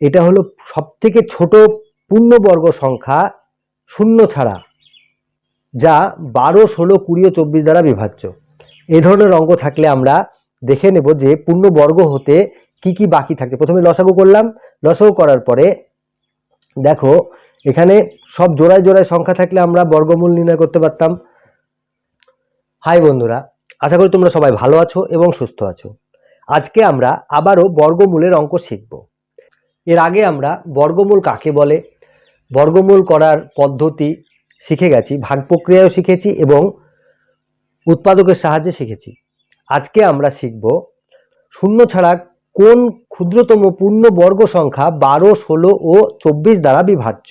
এটা হলো সব থেকে ছোট পূর্ণবর্গ সংখ্যা শূন্য ছাড়া, যা বারো, ষোলো, কুড়ি ও চব্বিশ দ্বারা বিভাজ্য। এই ধরনের অঙ্ক থাকলে আমরা দেখে নেব যে পূর্ণবর্গ হতে কি কি বাকি থাকে প্রথমে লসাগু করলাম। লসাগু করার পরে দেখো, এখানে সব জোড়ায় জোড়ায় সংখ্যা থাকলে আমরা বর্গমূল নির্ণয় করতে পারতাম। হাই বন্ধুরা, আশা করি তোমরা সবাই ভালো আছো এবং সুস্থ আছো। আজকে আমরা আবারও বর্গমূলের অঙ্ক শিখব। এর আগে আমরা বর্গমূল কাকে বলে? বর্গমূল করার পদ্ধতি শিখে গেছি, ভাগ প্রক্রিয়াও শিখেছি এবং উৎপাদকের সাহায্যে শিখেছি। আজকে আমরা শিখব শূন্য ছাড়া কোন ক্ষুদ্রতম পূর্ণ বর্গ সংখ্যা বারো, ষোলো ও চব্বিশ দ্বারা বিভাজ্য।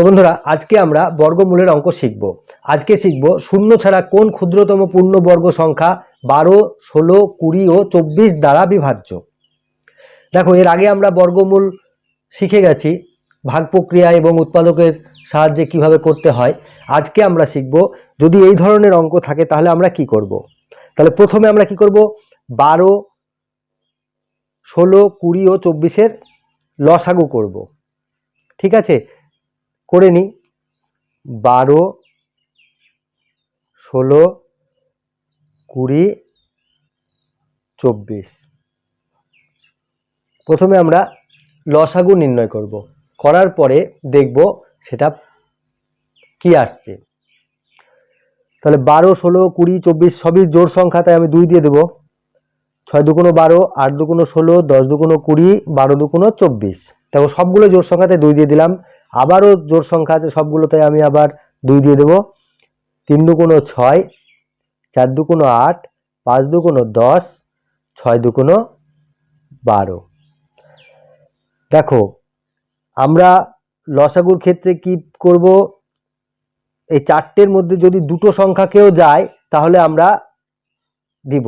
তো বন্ধুরা, আজকে আমরা বর্গমূলের অঙ্ক শিখব। আজকে শিখব শূন্য ছাড়া কোন ক্ষুদ্রতম পূর্ণ বর্গ সংখ্যা বারো, ষোলো, কুড়ি ও চব্বিশ দ্বারা বিভাজ্য। দেখো, এর আগে আমরা বর্গমূল শিখে গেছি, ভাগ প্রক্রিয়া এবং উৎপাদকের সাহায্যে কীভাবে করতে হয়। আজকে আমরা শিখব, যদি এই ধরনের অঙ্ক থাকে তাহলে আমরা কি করব? তাহলে প্রথমে আমরা কি করব? বারো, ষোলো, কুড়ি ও চব্বিশের লসাগু করব। ঠিক আছে? করে নিই। বারো, ষোলো, কুড়ি, চব্বিশ। প্রথমে আমরা লসাগু নির্ণয় করব। করার পরে দেখব সেটা কি আসছে। তাহলে বারো, ষোলো, কুড়ি, চব্বিশ সবই জোর সংখ্যা, তাই আমি দুই দিয়ে দেবো। ছয় দুগুণো বারো, আট দুগুণো ষোলো, দশ দুগুণো কুড়ি, বারো দুগুণো চব্বিশ। দেখো সবগুলো জোর সংখ্যাতে দুই দিয়ে দিলাম। আবারও জোর সংখ্যা আছে, সবগুলোতে আমি আবার দুই দিয়ে দেবো। তিন দুগুণো ছয়, চার দুগুণো আট, পাঁচ দুগুণো দশ, ছয় দুগুণো বারো। দেখো, আমরা লসাগুর ক্ষেত্রে কি করব? এই চারটের মধ্যে যদি দুটো সংখ্যাকেও যায়, তাহলে আমরা দিব।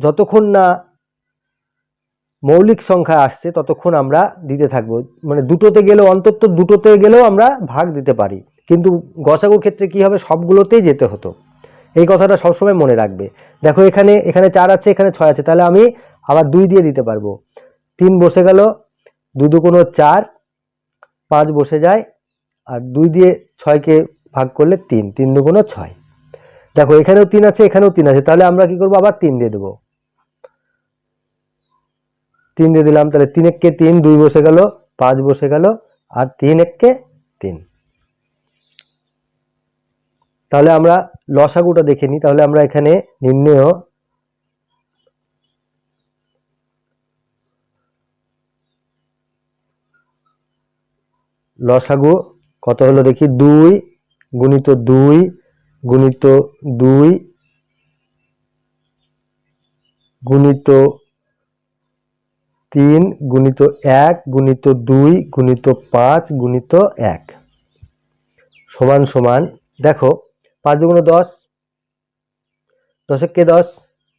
যতক্ষণ না মৌলিক সংখ্যা আসছে, ততক্ষণ আমরা দিতে থাকব। মানে দুটোতে গেলেও, অন্তত দুটোতে গেলেও আমরা ভাগ দিতে পারি। কিন্তু গসাগুর ক্ষেত্রে কি হবে? সবগুলোতেই যেতে হতো। এই কথাটা সবসময় মনে রাখবে। দেখো, এখানে এখানে চার আছে, এখানে ছয় আছে। তাহলে আমি আবার দুই দিয়ে দিতে পারব। তিন বসে গেল দুই দুকোনো চার, পাঁচ বসে যায়, আর দুই দিয়ে ছয়কে ভাগ করলে তিন তিন দুগুণো ছয়। দেখো, এখানেও তিন আছে, এখানেও তিন আছে। তাহলে আমরা কি করব? আবার তিন দিয়ে দেবো। তিন দিয়ে দিলাম, তাহলে তিন এককে তিন, দুই বসে গেল, পাঁচ বসে গেল, আর তিন এককে তিন। তাহলে আমরা লসাগুটা দেখে নিই, তাহলে আমরা এখানে নির্ণয় লসাগু কত হলো দেখি? দুই গুণিত দুই গুণিত দুই গুণিত তিন গুণিত এক গুণিত দুই গুণিত পাঁচ গুণিত এক। সমান সমান, দেখো, পাঁচ দুগুণ দশ দশকে দশ?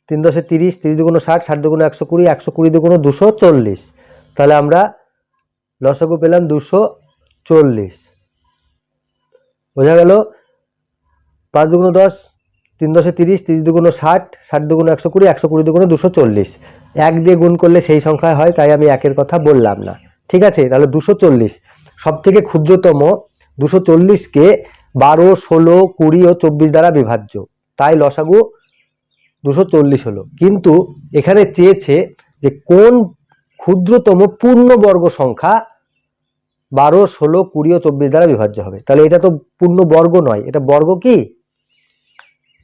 তিন দশে তিরিশ তিরিশ দুগুণ ষাট ষাট দুগুণ একশো কুড়ি একশো কুড়ি দুগুণ দুশো চল্লিশ। তাহলে আমরা লসাগু পেলাম দুশো চল্লিশ। বোঝা গেল? পাঁচ দুগুণ দশ, তিন দশে তিরিশ তিরিশ দুগুণ ষাট ষাট দুগুণ একশো কুড়ি একশো কুড়ি দুগুণ দুশো চল্লিশ। এক দিয়ে গুণ করলে সেই সংখ্যায় হয়, তাই আমি একের কথা বললাম না। ঠিক আছে? তাহলে দুশো চল্লিশ। সব থেকে ক্ষুদ্রতম দুশো চল্লিশকে বারো, ষোলো, কুড়ি ও চব্বিশ দ্বারা বিভাজ্য। তাই লসাগু দুশো চল্লিশ হলো। কিন্তু এখানে চেয়েছে যে কোন ক্ষুদ্রতম পূর্ণবর্গ সংখ্যা বারো, ষোলো, কুড়ি ও চব্বিশ দ্বারা বিভাজ্য হবে। তাহলে এটা তো পূর্ণ বর্গ নয়। এটা বর্গ কি?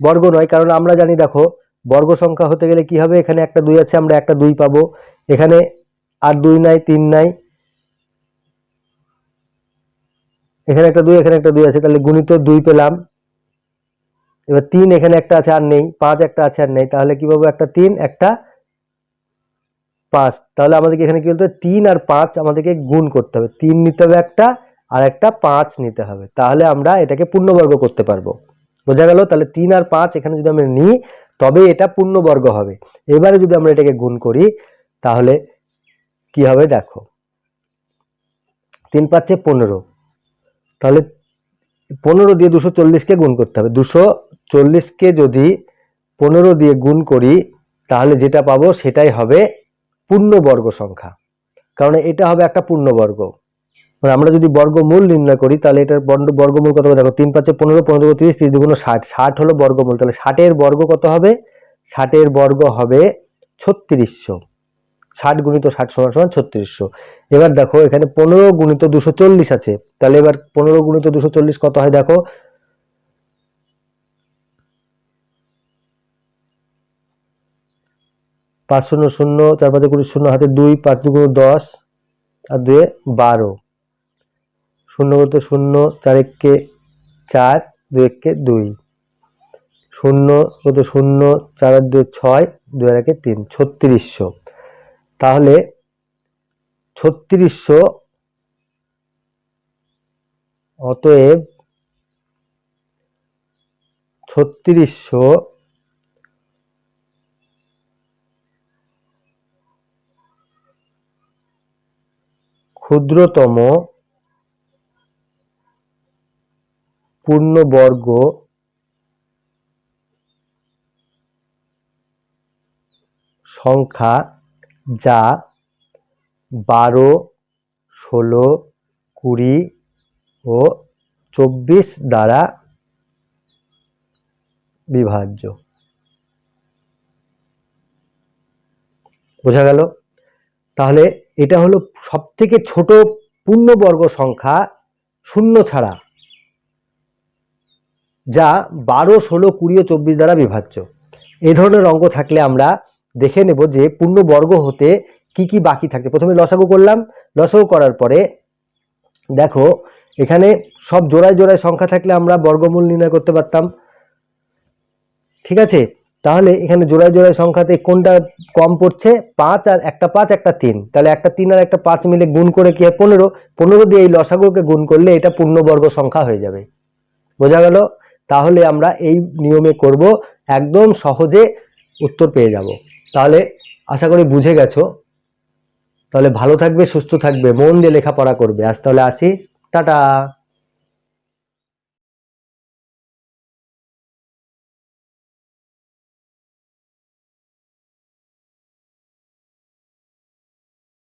বর্গ নয়, কারণ আমরা জানি, দেখো বর্গ সংখ্যা হতে গেলে কি হবে? এখানে একটা দুই আছে, আমরা একটা দুই পাবো। এখানে আর দুই নাই, তিন নাই। এখানে একটা দুই, এখানে একটা দুই আছে, তাহলে গুণিত দুই পেলাম। এবার তিন এখানে একটা আছে, আর নেই। পাঁচ একটা আছে, আর নেই। তাহলে কি পাবো? একটা তিন, একটা পাঁচ। তাহলে আমাদেরকে এখানে কি বলতে হবে? তিন আর পাঁচ আমাদেরকে গুণ করতে হবে। তিন নিতে হবে একটা, আর একটা পাঁচ নিতে হবে। তাহলে আমরা এটাকে পূর্ণবর্গ করতে পারব। বোঝা গেল? তাহলে তিন আর পাঁচ এখানে যদি আমরা নিই তবে এটা পূর্ণবর্গ হবে। এবারে যদি আমরা এটাকে গুণ করি, তাহলে কি হবে দেখো? তিন পাঁচে পনেরো। তাহলে পনেরো দিয়ে দুশো চল্লিশকে গুণ করতে হবে। দুশো চল্লিশকে যদি পনেরো দিয়ে গুণ করি, তাহলে যেটা পাবো সেটাই হবে পূর্ণবর্গ সংখ্যা। কারণ এটা হবে একটা পূর্ণবর্গ। মানে আমরা যদি বর্গমূল নির্ণয় করি, তাহলে এটার বর্গ বর্গমূল কত দেখো, তিন পাঁচে পনেরো পনেরো তিরিশ তিরিশ দুগুণ ষাট। ষাট হলো বর্গমূল, তাহলে ষাটের বর্গ কত হবে? ষাটের বর্গ হবে ছত্রিশশো। ষাট গুণিত ষাট সমান সমান ছত্রিশশো। এবার দেখো, এখানে পনেরো গুণিত দুশো চল্লিশ আছে। তাহলে এবার পনেরো গুণিত দুশো চল্লিশ কত হয়? দেখো, পাঁচ শূন্য শূন্য, চার পাঁচে কুড়ি শূন্য, হাতে দুই, পাঁচ দুগুণ দশ, আর দুয়ে বারো। শূন্য করতে শূন্য চার এককে চার দুই এককে দুই। শূন্য কত শূন্য চার আর দুই ছয়, দুই আর একে তিন। ছত্রিশশো। তাহলে ছত্রিশশো অতএব ছত্রিশশো ক্ষুদ্রতম পূর্ণবর্গ সংখ্যা যা বারো, ষোলো, কুড়ি ও চব্বিশ দ্বারা বিভাজ্য। বোঝা গেল? তাহলে এটা হলো সব থেকে ছোট পূর্ণবর্গ সংখ্যা শূন্য ছাড়া। যা বারো, ষোলো, কুড়ি ও চব্বিশ দ্বারা বিভাজ্য। এই ধরনের অঙ্ক থাকলে আমরা দেখে নেব যে পূর্ণবর্গ হতে কি কি বাকি থাকছে। প্রথমে লসাগু করলাম। লসাগু করার পরে দেখো, এখানে সব জোড়ায় জোড়ায় সংখ্যা থাকলে আমরা বর্গমূল নির্ণয় করতে পারতাম। ঠিক আছে? তাহলে এখানে জোড়ায় জোড়ায় সংখ্যাতে কোনটা কম পড়ছে? পাঁচ আর একটা পাঁচ, একটা তিন। তাহলে একটা তিন আর একটা পাঁচ মিলে গুণ করে কি হয়? পনেরো। পনেরো দিয়ে এই লসাগুকে গুণ করলে এটা পূর্ণবর্গ সংখ্যা হয়ে যাবে। বোঝা গেল? তাহলে আমরা এই নিয়মে করব, একদম সহজে উত্তর পেয়ে যাব। তাহলে আশা করি বুঝে গেছো। তাহলে ভালো থাকবে, সুস্থ থাকবে, মন দিয়ে লেখাপড়া করবে। আজ তাহলে আসি। টাটা।